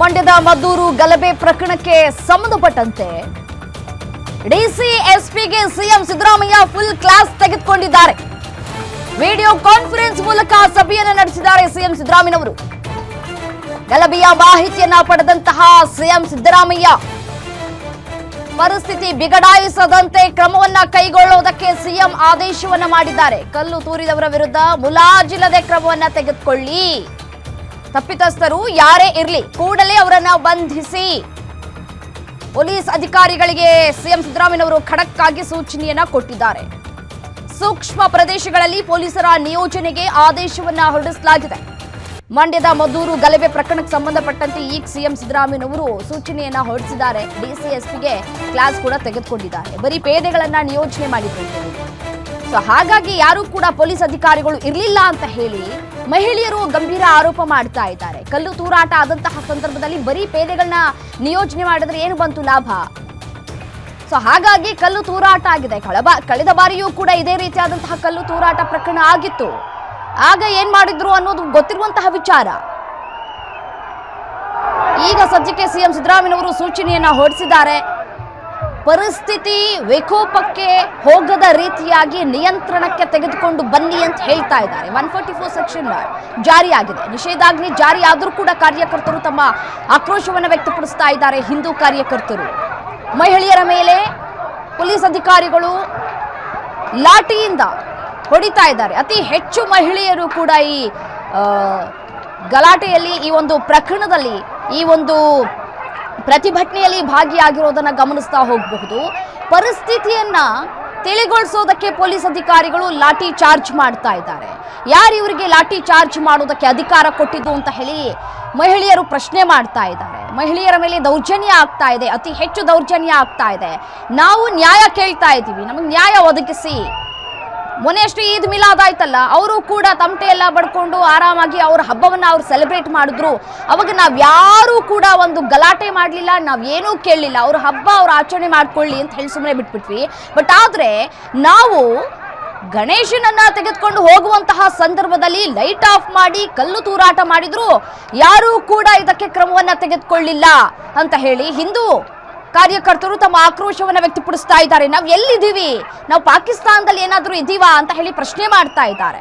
ಮಂಡ್ಯದ ಮದ್ದೂರು ಗಲಭೆ ಪ್ರಕರಣಕ್ಕೆ ಸಂಬಂಧಪಟ್ಟಂತೆ ಡಿಸಿ ಎಸ್ಪಿಗೆ ಸಿಎಂ ಸಿದ್ದರಾಮಯ್ಯ ಫುಲ್ ಕ್ಲಾಸ್ ತೆಗೆದುಕೊಂಡಿದ್ದಾರೆ. ವಿಡಿಯೋ ಕಾನ್ಫರೆನ್ಸ್ ಮೂಲಕ ಸಭೆಯನ್ನು ನಡೆಸಿದ್ದಾರೆ ಸಿಎಂ ಸಿದ್ದರಾಮಯ್ಯವರು ಗಲಭೆಯ ಮಾಹಿತಿಯನ್ನ ಪಡೆದಂತಹ ಸಿಎಂ ಸಿದ್ದರಾಮಯ್ಯ ಪರಿಸ್ಥಿತಿ ಬಿಗಡಾಯಿಸದಂತೆ ಕ್ರಮವನ್ನ ಕೈಗೊಳ್ಳುವುದಕ್ಕೆ ಸಿಎಂ ಆದೇಶವನ್ನ ಮಾಡಿದ್ದಾರೆ. ಕಲ್ಲು ತೂರಿದವರ ವಿರುದ್ಧ ಮುಲಾಜಿಲ್ಲದೆ ಕ್ರಮವನ್ನ ತೆಗೆದುಕೊಳ್ಳಿ. ತಪ್ಪಿತಸ್ಥರು ಯಾರೇ ಇರಲಿ ಕೂಡಲೇ ಅವರನ್ನ ಬಂಧಿಸಿ. ಪೊಲೀಸ್ ಅಧಿಕಾರಿಗಳಿಗೆ ಸಿಎಂ ಸಿದ್ದರಾಮಯ್ಯನವರು ಖಡಕ್ ಆಗಿ ಸೂಚನೆಯನ್ನ ಕೊಟ್ಟಿದ್ದಾರೆ. ಸೂಕ್ಷ್ಮ ಪ್ರದೇಶಗಳಲ್ಲಿ ಪೊಲೀಸರ ನಿಯೋಜನೆಗೆ ಆದೇಶವನ್ನ ಹೊರಡಿಸಲಾಗಿದೆ. ಮಂಡ್ಯದ ಮದ್ದೂರು ಗಲಭೆ ಪ್ರಕರಣಕ್ಕೆ ಸಂಬಂಧಪಟ್ಟಂತೆ ಈಗ ಸಿಎಂ ಸಿದ್ದರಾಮಯ್ಯನವರು ಸೂಚನೆಯನ್ನ ಹೊರಡಿಸಿದ್ದಾರೆ. ಡಿಸಿಎಸ್ಪಿಗೆ ಕ್ಲಾಸ್ ಕೂಡ ತೆಗೆದುಕೊಂಡಿದ್ದಾರೆ. ಬರೀ ಪೇದೆಗಳನ್ನ ನಿಯೋಜನೆ ಮಾಡಿದ್ರು. ಸೊ ಹಾಗಾಗಿ ಯಾರು ಕೂಡ ಪೊಲೀಸ್ ಅಧಿಕಾರಿಗಳು ಇರಲಿಲ್ಲ ಅಂತ ಹೇಳಿ ಮಹಿಳೆಯರು ಗಂಭೀರ ಆರೋಪ ಮಾಡ್ತಾ ಇದ್ದಾರೆ. ಕಲ್ಲು ತೂರಾಟ ಆದಂತಹ ಸಂದರ್ಭದಲ್ಲಿ ಬರೀ ಪೇದೆಗಳನ್ನ ನಿಯೋಜನೆ ಮಾಡಿದ್ರೆ ಏನು ಬಂತು ಲಾಭ? ಸೊ ಹಾಗಾಗಿ ಕಲ್ಲು ತೂರಾಟ ಆಗಿದೆ. ಕಳಬ, ಕಳೆದ ಬಾರಿಯೂ ಕೂಡ ಇದೇ ರೀತಿಯಾದಂತಹ ಕಲ್ಲು ತೂರಾಟ ಪ್ರಕರಣ ಆಗಿತ್ತು. ಆಗ ಏನ್ ಮಾಡಿದ್ರು ಅನ್ನೋದು ಗೊತ್ತಿರುವಂತಹ ವಿಚಾರ. ಈಗ ಸದ್ಯಕ್ಕೆ ಸಿಎಂ ಸಿದ್ದರಾಮಯ್ಯನವರು ಸೂಚನೆಯನ್ನ ಹೊರಡಿಸಿದ್ದಾರೆ. ಪರಿಸ್ಥಿತಿ ವಿಕೋಪಕ್ಕೆ ಹೋಗದ ರೀತಿಯಾಗಿ ನಿಯಂತ್ರಣಕ್ಕೆ ತೆಗೆದುಕೊಂಡು ಬನ್ನಿ ಅಂತ ಹೇಳ್ತಾ ಇದ್ದಾರೆ. ಒನ್ ಫೋರ್ಟಿ ಫೋರ್ ಸೆಕ್ಷನ್ ಜಾರಿಯಾಗಿದೆ. ನಿಷೇಧಾಜ್ಞೆ ಜಾರಿ ಆದರೂ ಕೂಡ ಕಾರ್ಯಕರ್ತರು ತಮ್ಮ ಆಕ್ರೋಶವನ್ನು ವ್ಯಕ್ತಪಡಿಸ್ತಾ ಇದ್ದಾರೆ. ಹಿಂದೂ ಕಾರ್ಯಕರ್ತರು, ಮಹಿಳೆಯರ ಮೇಲೆ ಪೊಲೀಸ್ ಅಧಿಕಾರಿಗಳು ಲಾಠಿಯಿಂದ ಹೊಡಿತಾ ಇದ್ದಾರೆ. ಅತಿ ಹೆಚ್ಚು ಮಹಿಳೆಯರು ಕೂಡ ಈ ಗಲಾಟೆಯಲ್ಲಿ ಈ ಒಂದು ಪ್ರಕರಣದಲ್ಲಿ ಈ ಒಂದು ಪ್ರತಿಭಟನೆಯಲ್ಲಿ ಭಾಗಿಯಾಗಿರೋದನ್ನ ಗಮನಿಸ್ತಾ ಹೋಗಬಹುದು. ಪರಿಸ್ಥಿತಿಯನ್ನ ತಿಳಿಗೊಳಿಸೋದಕ್ಕೆ ಪೊಲೀಸ್ ಅಧಿಕಾರಿಗಳು ಲಾಠಿ ಚಾರ್ಜ್ ಮಾಡ್ತಾ ಇದ್ದಾರೆ. ಯಾರು ಇವರಿಗೆ ಲಾಠಿ ಚಾರ್ಜ್ ಮಾಡೋದಕ್ಕೆ ಅಧಿಕಾರ ಕೊಟ್ಟಿದ್ದು ಅಂತ ಹೇಳಿ ಮಹಿಳೆಯರು ಪ್ರಶ್ನೆ ಮಾಡ್ತಾ ಇದ್ದಾರೆ. ಮಹಿಳೆಯರ ಮೇಲೆ ದೌರ್ಜನ್ಯ ಆಗ್ತಾ ಇದೆ, ಅತಿ ಹೆಚ್ಚು ದೌರ್ಜನ್ಯ ಆಗ್ತಾ ಇದೆ. ನಾವು ನ್ಯಾಯ ಕೇಳ್ತಾ ಇದ್ದೀವಿ, ನಮಗೆ ನ್ಯಾಯ ಒದಗಿಸಿ. ಮೊನ್ನೆಯಷ್ಟು ಈದ್ ಮಿಲಾದ್ ಆಯ್ತಲ್ಲ, ಅವರು ಕೂಡ ತಮಟೆ ಎಲ್ಲ ಬಡ್ಕೊಂಡು ಆರಾಮಾಗಿ ಅವ್ರ ಹಬ್ಬವನ್ನ ಅವ್ರು ಸೆಲೆಬ್ರೇಟ್ ಮಾಡಿದ್ರು. ಅವಾಗ ನಾವು ಯಾರೂ ಕೂಡ ಒಂದು ಗಲಾಟೆ ಮಾಡಲಿಲ್ಲ, ನಾವ್ ಏನೂ ಕೇಳಲಿಲ್ಲ. ಅವ್ರ ಹಬ್ಬ ಅವ್ರ ಆಚರಣೆ ಮಾಡ್ಕೊಳ್ಳಿ ಅಂತ ಹೇಳಿ ಸುಮ್ಮನೆ ಬಿಟ್ಬಿಟ್ವಿ. ಬಟ್ ಆದ್ರೆ ನಾವು ಗಣೇಶನನ್ನ ತೆಗೆದುಕೊಂಡು ಹೋಗುವಂತಹ ಸಂದರ್ಭದಲ್ಲಿ ಲೈಟ್ ಆಫ್ ಮಾಡಿ, ಕಲ್ಲು ತೂರಾಟ ಮಾಡಿದ್ರು. ಯಾರೂ ಕೂಡ ಇದಕ್ಕೆ ಕ್ರಮವನ್ನ ತೆಗೆದುಕೊಳ್ಳಿಲ್ಲ ಅಂತ ಹೇಳಿ ಹಿಂದೂ ಕಾರ್ಯಕರ್ತರು ತಮ್ಮ ಆಕ್ರೋಶವನ್ನು ವ್ಯಕ್ತಪಡಿಸ್ತಾ ಇದ್ದಾರೆ. ನಾವು ಎಲ್ಲಿದ್ದೀವಿ? ನಾವು ಪಾಕಿಸ್ತಾನದಲ್ಲಿ ಏನಾದರೂ ಇದ್ದೀವಾ ಅಂತ ಹೇಳಿ ಪ್ರಶ್ನೆ ಮಾಡ್ತಾ ಇದ್ದಾರೆ.